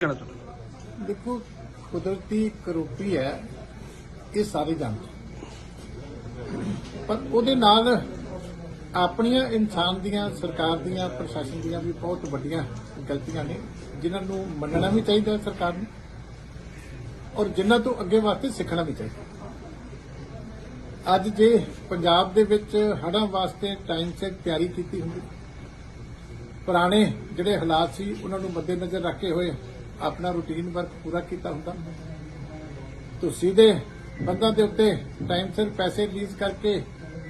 ਕਹਿਣਾ ਚਾਹੁੰਦੇ ਦੇਖੋ, ਕੁਦਰਤੀ ਕਰੋਪੀ ਹੈ, ਇਹ ਸਾਰੇ ਜਾਣਦੇ ਪਰ ਉਹਦੇ ਨਾਲ ਆਪਣੀਆਂ ਇਨਸਾਨ ਦੀਆਂ, ਸਰਕਾਰ ਦੀਆਂ, ਪ੍ਰਸ਼ਾਸਨ ਦੀਆਂ ਵੀ ਬਹੁਤ ਵੱਡੀਆਂ ਗਲਤੀਆਂ ਨੇ, ਜਿਨ੍ਹਾਂ ਨੂੰ ਮੰਨਣਾ ਵੀ ਚਾਹੀਦਾ ਸਰਕਾਰ ਨੂੰ, ਔਰ ਜਿਨ੍ਹਾਂ ਤੋਂ ਅੱਗੇ ਵਾਸਤੇ ਸਿੱਖਣਾ ਵੀ ਚਾਹੀਦਾ ਅੱਜ ਜੇ ਪੰਜਾਬ ਦੇ ਵਿੱਚ ਹੜਾਂ ਵਾਸਤੇ ਟਾਈਮ ਸਿਰ ਤਿਆਰੀ ਕੀਤੀ ਹੁੰਦੀ, ਪੁਰਾਣੇ ਜਿਹੜੇ ਹਾਲਾਤ ਸੀ, ਉਹਨਾਂ ਨੂੰ ਮੱਦੇਨਜ਼ਰ ਰੱਖੇ ਹੋਏ ਆਪਣਾ ਰੁਟੀਨ ਵਰਕ ਪੂਰਾ ਕੀਤਾ ਹੁੰਦਾ। ਤੁਸੀਂ ਦੇ ਬੰਦਾਂ ਦੇ ਉੱਤੇ ਟਾਈਮ ਸਿਰ ਪੈਸੇ ਰਿਲੀਜ਼ ਕਰਕੇ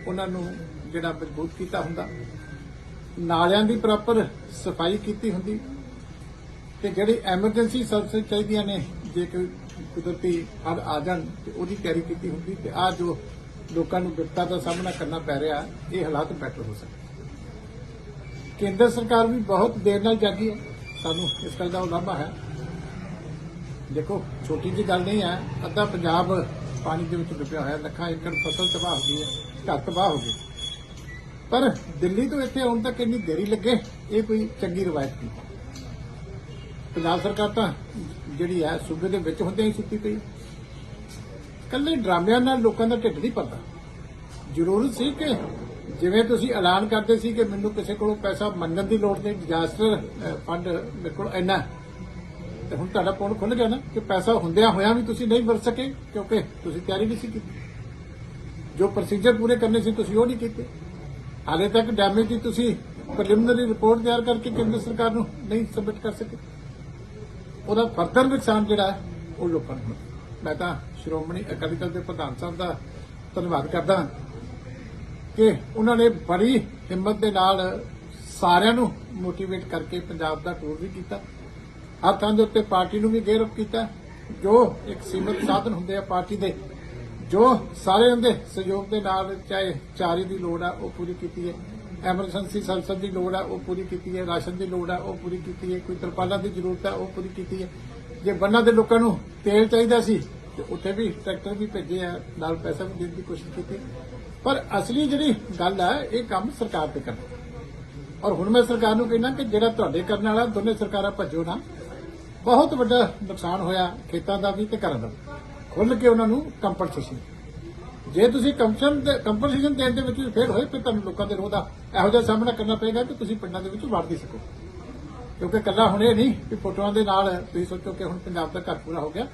ਉਹਨਾਂ ਨੂੰ ਜਿਹੜਾ ਮਜ਼ਬੂਤ ਕੀਤਾ ਹੁੰਦਾ। ਨਾਲਿਆਂ ਦੀ ਪ੍ਰੋਪਰ ਸਫ਼ਾਈ ਕੀਤੀ ਹੁੰਦੀ। ਤੇ ਜਿਹੜੀ ਐਮਰਜੈਂਸੀ ਸਰਵਿਸ ਚਾਹੀਦੀਆਂ ਨੇ, ਜੇ ਕੋਈ ਕੁਦਰਤੀ ਹੜ ਆ ਜਾਣ, ਤੇ ਉਹਦੀ ਤਿਆਰੀ ਕੀਤੀ ਹੁੰਦੀ। ਤੇ ਆ ਜੋ ਲੋਕਾਂ ਨੂੰ ਵਿਪਤਾ ਦਾ ਸਾਹਮਣਾ ਕਰਨਾ ਪੈ ਰਿਹਾ, ਇਹ ਹਾਲਾਤ ਬੈਟਰ ਹੋ ਸਕਦੇ। ਕੇਂਦਰ ਸਰਕਾਰ ਵੀ ਬਹੁਤ ਦੇਰ ਨਾਲ ਜਾਗੀ ਹੈ। ਸਾਨੂੰ ਇਸ ਗੱਲ ਦਾ ਉਲਾਮਾ ਹੈ। ਦੇਖੋ, ਛੋਟੀ ਜਿਹੀ ਗੱਲ ਨਹੀਂ ਹੈ, ਅੱਧਾ ਪੰਜਾਬ ਪਾਣੀ ਦੇ ਵਿੱਚ ਡੁੱਬਿਆ ਹੋਇਆ, ਲੱਖਾਂ ਏਕੜ ਫਸਲ ਤਬਾਹ ਹੋ ਗਈ ਹੈ, ਘਰ ਤਬਾਹ ਹੋ ਗਈ ਪਰ ਦਿੱਲੀ ਤੋਂ ਇੱਥੇ ਆਉਣ ਤੱਕ ਇੰਨੀ ਦੇਰੀ ਲੱਗੇ, ਇਹ ਕੋਈ ਚੰਗੀ ਰਵਾਇਤ ਨਹੀਂ। ਪੰਜਾਬ ਸਰਕਾਰ ਤਾਂ ਜਿਹੜੀ ਹੈ, ਸੂਬੇ ਦੇ ਵਿੱਚ ਹੁੰਦਿਆਂ ਹੀ ਸੁੱਤੀ ਪਈ। ਕੱਲੇ ਡਰਾਮਿਆਂ ਨਾਲ ਲੋਕਾਂ ਦਾ ਢਿੱਡ ਨਹੀਂ ਭਰਦਾ। ਜ਼ਰੂਰਤ ਸੀ ਕਿ ਜਿਵੇਂ ਤੁਸੀਂ ਐਲਾਨ ਕਰਦੇ ਸੀ ਕਿ ਮੈਨੂੰ ਕਿਸੇ ਕੋਲੋਂ ਪੈਸਾ ਮੰਗਣ ਦੀ ਲੋੜ ਨਹੀਂ ਡਿਜ਼ਾਸਟਰ ਫੰਡ ਮੇਰੇ ਕੋਲ ਇੰਨਾ ਤੇ ਹੁਣ ਤੁਹਾਡਾ ਪੌਣ ਖੁੱਲ ਗਿਆ ਨਾ ਕਿ ਪੈਸਾ ਹੁੰਦਿਆਂ ਹੋਇਆਂ ਵੀ ਤੁਸੀਂ ਨਹੀਂ ਵਰਤ ਸਕੇ, ਕਿਉਂਕਿ ਤੁਸੀਂ ਤਿਆਰੀ ਨਹੀਂ ਸੀ ਕੀਤੀ। ਜੋ ਪ੍ਰੋਸੀਜਰ ਪੂਰੇ ਕਰਨੇ ਸੀ, ਤੁਸੀਂ ਉਹ ਨਹੀਂ ਕੀਤੇ। ਹਾਲੇ ਤੱਕ ਡੈਮੇਜ ਦੀ ਤੁਸੀਂ ਪ੍ਰੀਲਿਮਿਨਰੀ ਰਿਪੋਰਟ ਤਿਆਰ ਕਰਕੇ ਕੇਂਦਰ ਸਰਕਾਰ ਨੂੰ ਨਹੀਂ ਸਬਮਿਟ ਕਰ ਸਕੇ। ਉਹਦਾ ਫਰਦਰ ਨੁਕਸਾਨ ਜਿਹੜਾ ਉਹ ਲੋਕਾਂ ਨੂੰ ਹੋਣਾ। ਮੈਂ ਤਾਂ ਸ਼੍ਰੋਮਣੀ ਅਕਾਲੀ ਦਲ ਦੇ ਪ੍ਰਧਾਨ ਸਾਹਿਬ ਦਾ ਧੰਨਵਾਦ ਕਰਦਾ ਕਿ ਉਹਨਾਂ ਨੇ ਬੜੀ ਹਿੰਮਤ ਦੇ ਨਾਲ ਸਾਰਿਆਂ ਨੂੰ ਮੋਟੀਵੇਟ ਕਰਕੇ ਪੰਜਾਬ ਦਾ ਟੂਰ ਵੀ ਕੀਤਾ। ਹਰ ਥਾਂ ਦੇ ਉੱਤੇ ਪਾਰਟੀ ਨੂੰ ਵੀ ਗੇਰਫ ਕੀਤਾ। ਜੋ ਇੱਕ ਸੀਮਤ ਸਾਧਨ ਹੁੰਦੇ ਆ ਪਾਰਟੀ ਦੇ, ਜੋ ਸਾਰਿਆਂ ਦੇ ਸਹਿਯੋਗ ਦੇ ਨਾਲ ਚਾਹੇ ਚਾਰੇ ਦੀ ਲੋੜ ਆ, ਉਹ ਪੂਰੀ ਕੀਤੀ ਹੈ। ਐਮਰਜੈਂਸੀ ਸੰਸਦ ਦੀ ਲੋੜ ਆ, ਉਹ ਪੂਰੀ ਕੀਤੀ ਹੈ। ਰਾਸ਼ਨ ਦੀ ਲੋੜ ਆ, ਉਹ ਪੂਰੀ ਕੀਤੀ ਹੈ। ਕੋਈ ਤਰਪਾਲਾਂ ਦੀ ਜ਼ਰੂਰਤ ਆ, ਉਹ ਪੂਰੀ ਕੀਤੀ ਹੈ। ਜੇ ਬੰਨਾਂ ਦੇ ਲੋਕਾਂ ਨੂੰ ਤੇਲ ਚਾਹੀਦਾ ਸੀ, ਤੇ ਉੱਥੇ ਵੀ ਟਰੈਕਟਰ ਵੀ ਭੇਜੇ ਆ, ਨਾਲ ਪੈਸਾ ਵੀ ਦੇਣ ਦੀ ਕੋਸ਼ਿਸ਼ ਕੀਤੀ। ਪਰ ਅਸਲੀ ਜਿਹੜੀ ਗੱਲ ਹੈ ਇਹ ਕੰਮ ਸਰਕਾਰ ਤੇ ਕਰਨਾ। ਔਰ ਹੁਣ ਮੈਂ ਸਰਕਾਰ ਨੂੰ ਕਹਿਣਾ ਕਿ ਜਿਹੜਾ ਤੁਹਾਡੇ ਕਰਨ ਵਾਲਾ, ਦੋਨੇ ਸਰਕਾਰਾਂ ਭੱਜੋ ਨਾ। ਬਹੁਤ ਵੱਡਾ ਨੁਕਸਾਨ ਹੋਇਆ ਖੇਤਾਂ ਦਾ ਵੀ ਤੇ ਘਰਾਂ ਦਾ ਵੀ। ਖੁੱਲ ਕੇ ਉਹਨਾਂ ਨੂੰ ਕੰਪਨਸੇਸ਼ਨ ਜੇ ਤੁਸੀਂ ਕੰਪਨਸੇਸ਼ਨ ਦੇਣ ਦੇ ਵਿੱਚ ਫੇਲ ਹੋਏ, ਫਿਰ ਤੁਹਾਨੂੰ ਲੋਕਾਂ ਦੇ ਰੋਹ ਦਾ ਇਹੋ ਜਿਹਾ ਸਾਹਮਣਾ ਕਰਨਾ ਪਏਗਾ ਕਿ ਤੁਸੀਂ ਪਿੰਡਾਂ ਦੇ ਵਿੱਚ ਵੜ ਨਹੀਂ ਸਕੋ। ਕਿਉਂਕਿ ਕੱਲਾ ਹੁਣ ਇਹ ਨਹੀਂ ਕਿ ਫੋਟੋਆਂ ਦੇ ਨਾਲ ਤੁਸੀਂ ਸੋਚੋ ਕਿ ਹੁਣ ਪੰਜਾਬ ਦਾ ਘਰ ਪੂਰਾ ਹੋ ਗਿਆ।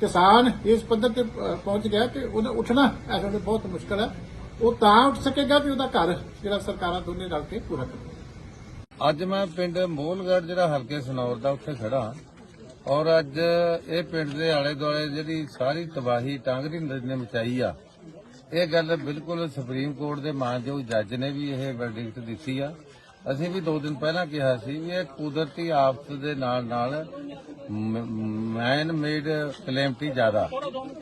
ਕਿਸਾਨ ਇਸ ਪੱਧਰ ਤੇ ਪਹੁੰਚ ਗਿਆ ਕਿ ਉਹਦਾ ਉੱਠਣਾ ਇਸ ਵੇਲੇ ਬਹੁਤ ਮੁਸ਼ਕਲ ਹੈ। ਉਹ ਤਾਂ ਉੱਠ ਸਕੇਗਾ ਕਿ ਉਹਦਾ ਘਰ, ਜਿਹੜਾ ਸਰਕਾਰਾਂ ਦੋਨੇ ਰਲ ਕੇ ਪੂਰਾ ਕਰਨ ਅੱਜ ਮੈਂ ਪਿੰਡ ਮੋਲਗੜ ਜਿਹੜਾ ਹਲਕੇ ਸਨੌਰ ਦਾ ਉੱਥੇ ਖੜਾ ਔਰ ਅੱਜ ਇਹ ਪਿੰਡ ਦੇ ਆਲੇ ਦੁਆਲੇ ਜਿਹੜੀ ਸਾਰੀ ਤਬਾਹੀ ਟਾਂਗਰੀ ਨੇ ਮਚਾਈ ਆ, ਇਹ ਗੱਲ ਬਿਲਕੁਲ ਸੁਪਰੀਮ ਕੋਰਟ ਦੇ ਮਾਨਯੋਗ ਜੱਜ ਨੇ ਵੀ ਇਹ ਵਰਡਿਕਟ ਦਿੱਤੀ ਆ। ਅਸੀਂ ਵੀ ਦੋ ਦਿਨ ਪਹਿਲਾਂ ਕਿਹਾ ਸੀ ਵੀ ਇਹ ਕੁਦਰਤੀ ਆਫਤ ਦੇ ਨਾਲ ਨਾਲ ਮੈਨ ਮੇਡ ਕਲੈਮਟੀ ਜ਼ਿਆਦਾ।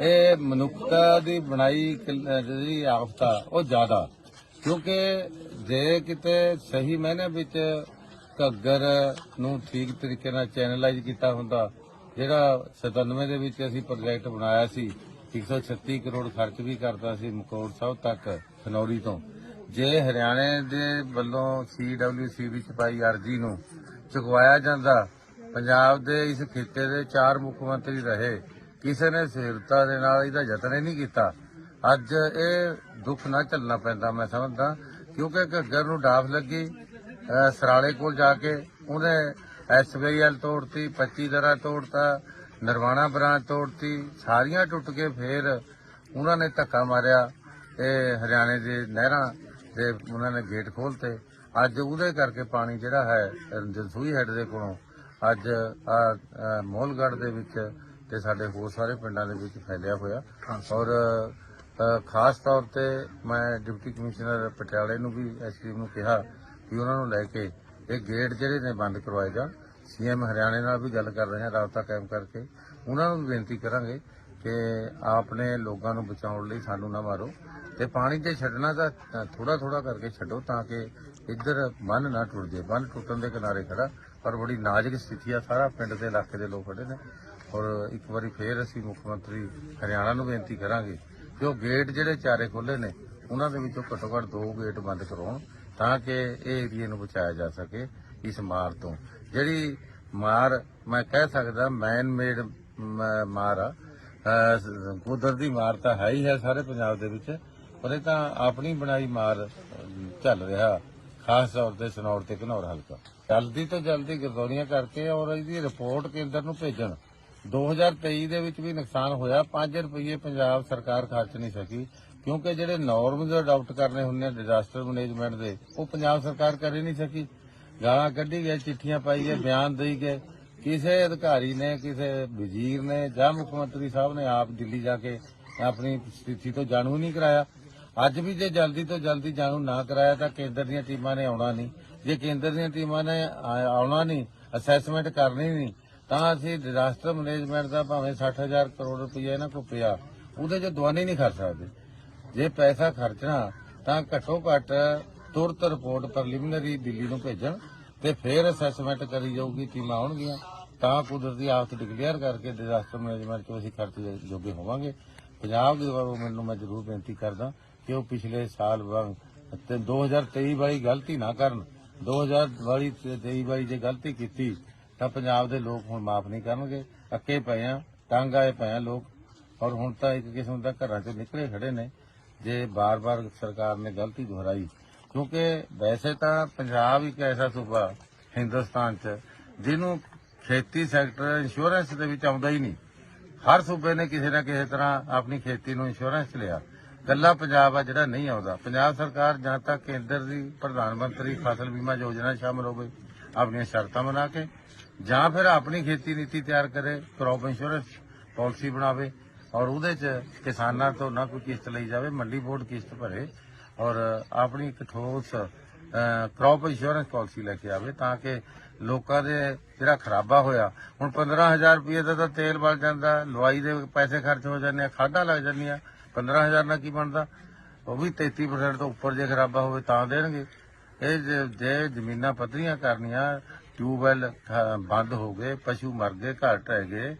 ਇਹ ਮਨੁੱਖਤਾ ਦੀ ਬਣਾਈ ਜਿਹੜੀ ਆਫਤ ਆ, ਉਹ ਜ਼ਿਆਦਾ। ਕਿਉਂਕਿ ਜੇ ਕਿਤੇ ਸਹੀ ਮਾਇਨੇ ਵਿੱਚ ਘੱਗਰ ਨੂੰ ਠੀਕ ਤਰੀਕੇ ਨਾਲ ਚੈਨਲਾਈਜ਼ ਕੀਤਾ ਹੁੰਦਾ, ਜਿਹੜਾ 97 ਦੇ ਵਿੱਚ ਅਸੀਂ ਪ੍ਰੋਜੈਕਟ ਬਣਾਇਆ ਸੀ 136 ਕਰੋੜ ਖਰਚ ਵੀ ਕਰਦਾ ਸੀ ਮਕੌੜ ਸਾਹਿਬ ਤੱਕ, ਖਨੌਰੀ ਤੋਂ। ਜੇ ਹਰਿਆਣੇ ਦੇ ਵੱਲੋਂ ਸੀਡਬਲਯੂਸੀ ਵਿੱਚ ਪਾਈ ਅਰਜੀ ਨੂੰ ਚੁਕਵਾਇਆ ਜਾਂਦਾ, ਪੰਜਾਬ ਦੇ ਇਸ ਖਿੱਤੇ ਦੇ ਚਾਰ ਮੁੱਖ ਮੰਤਰੀ ਰਹੇ, ਕਿਸੇ ਨੇ ਸਿਰਤਾ ਦੇ ਨਾਲ ਇਹਦਾ ਯਤਨ ਹੀ ਨਹੀਂ ਕੀਤਾ। ਅੱਜ ਇਹ ਦੁੱਖ ਨਾ ਝੱਲਣਾ ਪੈਂਦਾ, ਮੈਂ ਸਮਝਦਾ, ਕਿਉਂਕਿ ਘੱਗਰ ਨੂੰ ਡਾਫ ਲੱਗੀ ਸਰਾਲੇ ਕੋਲ ਜਾ ਕੇ ਉਹਨੇ ਐਸਬੀਆਈਐਲ ਤੋੜਤੀ 25 ਦਰਾ ਤੋੜਤਾ ਨਰਵਾਣਾ ਬ੍ਰਾਂਚ ਤੋੜਤੀ ਸਾਰੀਆਂ ਟੁੱਟ ਕੇ ਫੇਰ ਉਹਨਾਂ ਨੇ ਧੱਕਾ ਮਾਰਿਆ ਤੇ ਹਰਿਆਣੇ ਦੇ ਨਹਿਰਾਂ ਦੇ ਉਹਨਾਂ ਨੇ ਗੇਟ ਖੋਲਤੇ। ਅੱਜ ਉਹਦੇ ਕਰਕੇ ਪਾਣੀ ਜਿਹੜਾ ਹੈ ਜਲਸੂਈ ਹੈਡ ਦੇ ਕੋਲੋਂ ਅੱਜ ਮੋਲਗੜ ਦੇ ਵਿੱਚ ਤੇ ਸਾਡੇ ਹੋਰ ਸਾਰੇ ਪਿੰਡਾਂ ਦੇ ਵਿੱਚ ਫੈਲਿਆ ਹੋਇਆ। ਔਰ ਖਾਸ ਤੌਰ ਤੇ ਮੈਂ ਡਿਪਟੀ ਕਮਿਸ਼ਨਰ ਪਟਿਆਲੇ ਨੂੰ ਵੀ ਐਸਪੀ ਨੂੰ ਕਿਹਾ ਵੀ ਉਹਨਾਂ ਨੂੰ ਲੈ ਕੇ ਇਹ ਗੇਟ ਜਿਹੜੇ ਨੇ ਬੰਦ ਕਰਵਾਏ ਜਾਣ। ਸੀਐਮ ਹਰਿਆਣੇ ਨਾਲ ਵੀ ਗੱਲ ਕਰ ਰਹੇ ਹਾਂ, ਰਾਬਤਾ ਕਾਇਮ ਕਰਕੇ। ਉਹਨਾਂ ਨੂੰ ਵੀ ਬੇਨਤੀ ਕਰਾਂਗੇ ਕਿ ਆਪਨੇ ਲੋਕਾਂ ਨੂੰ ਬਚਾਉਣ ਲਈ ਸਾਨੂੰ ਨਾ ਮਾਰੋ ਤੇ ਪਾਣੀ ਤੇ ਛੱਡਣਾ ਤਾਂ ਥੋੜਾ ਥੋੜਾ ਕਰਕੇ ਛੱਡੋ ਤਾਂ ਕਿ ਇੱਧਰ ਬੰਨ ਨਾ ਟੁੱਟ ਜੇ ਬੰਨ ਟੁੱਟਣ ਦੇ ਕਿਨਾਰੇ ਖੜਾ ਪਰ ਬੜੀ ਨਾਜ਼ੁਕ ਸਥਿਤੀ ਆ। ਸਾਰਾ ਪਿੰਡ ਦੇ ਇਲਾਕੇ ਦੇ ਲੋਕ ਖੜੇ ਨੇ। ਔਰ ਇੱਕ ਵਾਰੀ ਫੇਰ ਅਸੀਂ ਮੁੱਖ ਮੰਤਰੀ ਹਰਿਆਣਾ ਨੂੰ ਬੇਨਤੀ ਕਰਾਂਗੇ ਕਿ ਉਹ ਗੇਟ ਜਿਹੜੇ ਚਾਰੇ ਖੋਲੇ ਨੇ, ਉਹਨਾਂ ਦੇ ਵਿੱਚੋਂ ਘੱਟੋ ਘੱਟ ਦੋ ਗੇਟ ਬੰਦ ਕਰਾਉਣ। ਤਾਂ ਕਿ ਇਹ ਏਰੀਏ ਨੂੰ ਬਚਾਇਆ ਜਾ ਸਕੇ ਇਸ ਮਾਰ ਤੋਂ। ਜਿਹੜੀ ਮਾਰ ਮੈਂ ਕਹਿ ਸਕਦਾ ਮੈਨ ਮੇਡ ਮਾਰ ਆ। ਕੁਦਰਤੀ ਮਾਰ ਤਾਂ ਹੈ ਹੀ ਹੈ ਸਾਰੇ ਪੰਜਾਬ ਦੇ ਵਿੱਚ, ਪਰ ਇਹ ਤਾਂ ਆਪਣੀ ਬਣਾਈ ਮਾਰ ਚੱਲ ਰਿਹਾ। ਖਾਸ ਤੌਰ ਤੇ ਸਨੌਰ ਤੇ ਘਨੌਰ ਹਲਕਾ। ਜਲਦੀ ਤੋਂ ਜਲਦੀ ਗਰਦੌਰੀਆਂ ਕਰਕੇ ਔਰ ਇਹਦੀ ਰਿਪੋਰਟ ਕੇਂਦਰ ਨੂੰ ਭੇਜਣ। 2023 ਦੇ ਵਿੱਚ ਵੀ ਨੁਕਸਾਨ ਹੋਇਆ 5 ਰੁਪਏ ਪੰਜਾਬ ਸਰਕਾਰ ਖਰਚ ਨਹੀਂ ਸਕੀ। ਕਿਉਂਕਿ ਜਿਹੜੇ ਨਾਰਮਸ ਅਡਾਪਟ ਕਰਨੇ ਹੁੰਦੇ ਆ ਡਿਜ਼ਾਸਟਰ ਮੈਨੇਜਮੈਂਟ ਦੇ, ਉਹ ਪੰਜਾਬ ਸਰਕਾਰ ਕਰ ਹੀ ਨਹੀਂ ਸਕੀ। ਗਾਲਾਂ ਕੱਢੀ ਗਏ, ਚਿੱਠੀਆਂ ਪਾਈ ਗਏ, ਬਿਆਨ ਦੇਈ ਗਏ। ਕਿਸੇ ਅਧਿਕਾਰੀ ਨੇ, ਕਿਸੇ ਵਜ਼ੀਰ ਨੇ ਜਾਂ ਮੁੱਖ ਮੰਤਰੀ ਸਾਹਿਬ ਨੇ ਆਪ ਦਿੱਲੀ ਜਾ ਕੇ ਆਪਣੀ ਸਥਿਤੀ ਤੋਂ ਜਾਣੂ ਹੀ ਨਹੀਂ ਕਰਾਇਆ। ਅੱਜ ਵੀ ਜੇ ਜਲਦੀ ਤੋਂ ਜਲਦੀ ਜਾਣੂ ਨਾ ਕਰਾਇਆ ਤਾਂ ਕੇਂਦਰ ਦੀਆਂ ਟੀਮਾਂ ਨੇ ਆਉਣਾ ਨਹੀਂ। ਜੇ ਕੇਂਦਰ ਦੀਆਂ ਟੀਮਾਂ ਨੇ ਆਉਣਾ ਨਹੀਂ ਅਸੈਸਮੈਂਟ ਕਰਨੀ ਨਹੀਂ, ਤਾਂ ਅਸੀਂ ਡਿਜ਼ਾਸਟਰ ਮੈਨੇਜਮੈਂਟ ਦਾ ਭਾਵੇਂ 60000 ਕਰੋੜ ਰੁਪਏ ਇਹਨਾਂ ਕੋ ਪਿਆ, ਉਹਦੇ 'ਚ ਦਵਾਨੀ ਨਹੀਂ ਕਰ ਸਕਦੇ। ਜੇ ਪੈਸਾ ਖਰਚਣਾ ਤਾਂ ਘੱਟੋ ਘੱਟ ਤੁਰਤ ਰਿਪੋਰਟ ਪ੍ਰੀਲਿਮਿਨਰੀ ਦਿੱਲੀ ਨੂੰ ਭੇਜਣ ਤੇ ਫਿਰ ਅਸੈਸਮੈਂਟ ਕਰੀ ਜਾਊਗੀ, ਟੀਮਾਂ ਆਉਣਗੀਆਂ, ਤਾਂ ਕੁਦਰਤੀ ਆਫਤ ਡਿਕਲੇਅਰ ਕਰਕੇ ਡਿਜ਼ਾਸਟਰ ਮੈਨੇਜਮੈਂਟ 'ਚ ਅਸੀਂ ਖਰਚ ਜੋਗੇ ਹੋਵਾਂਗੇ। ਪੰਜਾਬ ਦੇ ਗਵਰਨਮੈਂਟ ਨੂੰ ਮੈਂ ਜ਼ਰੂਰ ਬੇਨਤੀ ਕਰਦਾ ਕਿ ਉਹ ਪਿਛਲੇ ਸਾਲ ਵਾਂਗ ਤੇ 2023 ਵਾਲੀ ਗਲਤੀ ਨਾ ਕਰਨ। 2000 ਵਾਲੀ ਤੇ 23 ਵਾਲੀ ਜੇ ਗਲਤੀ ਕੀਤੀ, ਤਾਂ ਪੰਜਾਬ ਦੇ ਲੋਕ ਹੁਣ ਮਾਫ ਨਹੀਂ ਕਰਨਗੇ। ਅੱਕੇ ਪਏ ਆ, ਤੰਗ ਆਏ ਪਏ ਆ ਲੋਕ। ਔਰ ਹੁਣ ਤਾਂ ਇੱਕ ਕਿਸਮ ਦਾ ਘਰਾਂ ਚੋਂ ਨਿਕਲੇ ਖੜੇ ਨੇ। ਜੇ ਬਾਰ-ਬਾਰ ਸਰਕਾਰ ਨੇ ਗਲਤੀ ਦੁਹਰਾਈ, ਕਿਉਂਕਿ ਵੈਸੇ ਤਾਂ ਪੰਜਾਬ ਇੱਕ ਐਸਾ ਸੂਬਾ, ਹਿੰਦੁਸਤਾਨ 'ਚ, ਜਿਹਨੂੰ ਖੇਤੀ ਸੈਕਟਰ ਇੰਸ਼ੋਰੈਂਸ ਦੇ ਵਿੱਚ ਆਉਂਦਾ ਹੀ ਨਹੀਂ। ਹਰ ਸੂਬੇ ਨੇ ਕਿਸੇ ਨਾ ਕਿਸੇ ਤਰ੍ਹਾਂ ਆਪਣੀ ਖੇਤੀ ਨੂੰ ਇੰਸ਼ੋਰੈਂਸ ਲਿਆ। ਕੱਲਾ ਪੰਜਾਬ ਆ ਜਿਹੜਾ ਨਹੀਂ ਆਉਂਦਾ। ਪੰਜਾਬ ਸਰਕਾਰ ਜਾਂ ਤਾਂ ਕੇਂਦਰ ਦੀ ਪ੍ਰਧਾਨ ਮੰਤਰੀ ਫਸਲ ਬੀਮਾ ਯੋਜਨਾ ਸ਼ਾਮਲ ਹੋਵੇ, ਆਪਣੀਆਂ ਸ਼ਰਤਾਂ ਬਣਾ ਕੇ, ਜਾਂ ਫਿਰ ਆਪਣੀ ਖੇਤੀ ਨੀਤੀ ਤਿਆਰ ਕਰੇ ਕ੍ਰੌਪ ਇੰਸ਼ੋਰੈਂਸ ਪਾਲਿਸੀ ਬਣਾਵੇ। ਔਰ ਉਹਦੇ 'ਚ ਕਿਸਾਨਾਂ ਤੋਂ ਨਾ ਕੋਈ ਕਿਸ਼ਤ ਲਈ ਜਾਵੇ, ਮੰਡੀ ਬੋਰਡ ਕਿਸ਼ਤ ਭਰੇ ਔਰ ਆਪਣੀ ਇੱਕ ਠੋਸ ਕ੍ਰੌਪ ਇੰਸ਼ੋਰੈਂਸ ਪਾਲਿਸੀ ਲੈ ਕੇ ਆਵੇ ਤਾਂ ਕਿ ਲੋਕਾਂ ਦੇ ਜਿਹੜਾ ਖਰਾਬਾ ਹੋਇਆ, ਹੁਣ 15000 ਰੁਪਏ ਦਾ ਤਾਂ ਤੇਲ ਬਲ ਜਾਂਦਾ, ਲਵਾਈ ਦੇ ਪੈਸੇ ਖਰਚ ਹੋ ਜਾਂਦੇ ਆ, ਖਾਦਾਂ ਲੱਗ ਜਾਂਦੀਆਂ 15000 ਨਾਲ ਕੀ ਬਣਦਾ? ਉਹ ਵੀ 33% ਤੋਂ ਉੱਪਰ ਜੇ ਖਰਾਬਾ ਹੋਵੇ ਤਾਂ ਦੇਣਗੇ। ਇਹ ਜੇ- ਜ਼ਮੀਨਾਂ ਪੱਧਰੀਆਂ ਕਰਨੀਆਂ, ਟਿਊਬਵੈਲ ਬੰਦ ਹੋ ਗਏ, ਪਸ਼ੂ ਮਰ ਗਏ, ਘਰ ਢਹਿ ਗਏ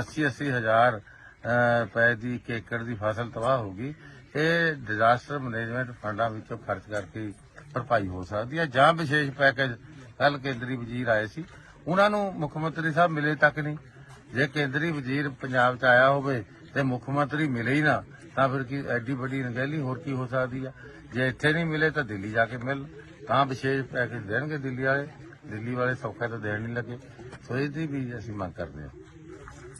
80 80 ਹਜ਼ਾਰ ਅ, ਰੁਪਏ ਦੀ ਇੱਕ ਏਕੜ ਦੀ ਫਸਲ ਤਬਾਹ ਹੋ ਗਈ। ਇਹ ਡਿਜ਼ਾਸਟਰ ਮੈਨੇਜਮੈਂਟ ਫੰਡਾਂ ਵਿੱਚੋਂ ਖਰਚ ਕਰਕੇ ਭਰਪਾਈ ਹੋ ਸਕਦੀ ਹੈ ਜਾਂ ਵਿਸ਼ੇਸ਼ ਪੈਕੇਜ ਕੱਲ ਕੇਂਦਰੀ ਵਜ਼ੀਰ ਆਏ ਸੀ। ਉਹਨਾਂ ਨੂੰ ਮੁੱਖ ਮੰਤਰੀ ਸਾਹਿਬ ਮਿਲੇ ਤੱਕ ਨਹੀਂ। ਜੇ ਕੇਂਦਰੀ ਵਜ਼ੀਰ ਪੰਜਾਬ 'ਚ ਆਇਆ ਹੋਵੇ ਤੇ ਮੁੱਖ ਮੰਤਰੀ ਮਿਲੇ ਹੀ ਨਾ ਤਾਂ ਫਿਰ ਕੀ ਐਡੀ ਵੱਡੀ ਨਗੈਲੀ ਹੋਰ ਕੀ ਹੋ ਸਕਦੀ ਆ? ਜੇ ਇੱਥੇ ਨਹੀਂ ਮਿਲੇ ਤਾਂ ਦਿੱਲੀ ਜਾ ਕੇ ਮਿਲ ਤਾਂ ਵਿਸ਼ੇਸ਼ ਪੈਕੇਜ ਦੇਣਗੇ ਦਿੱਲੀ ਵਾਲੇ। ਦਿੱਲੀ ਵਾਲੇ ਸੌਖਾ ਤਾਂ ਦੇਣ ਨਹੀਂ ਲੱਗੇ। ਸੋ ਇਹਦੀ ਵੀ ਅਸੀਂ ਮੰਗ ਕਰਦੇ ਹਾਂ।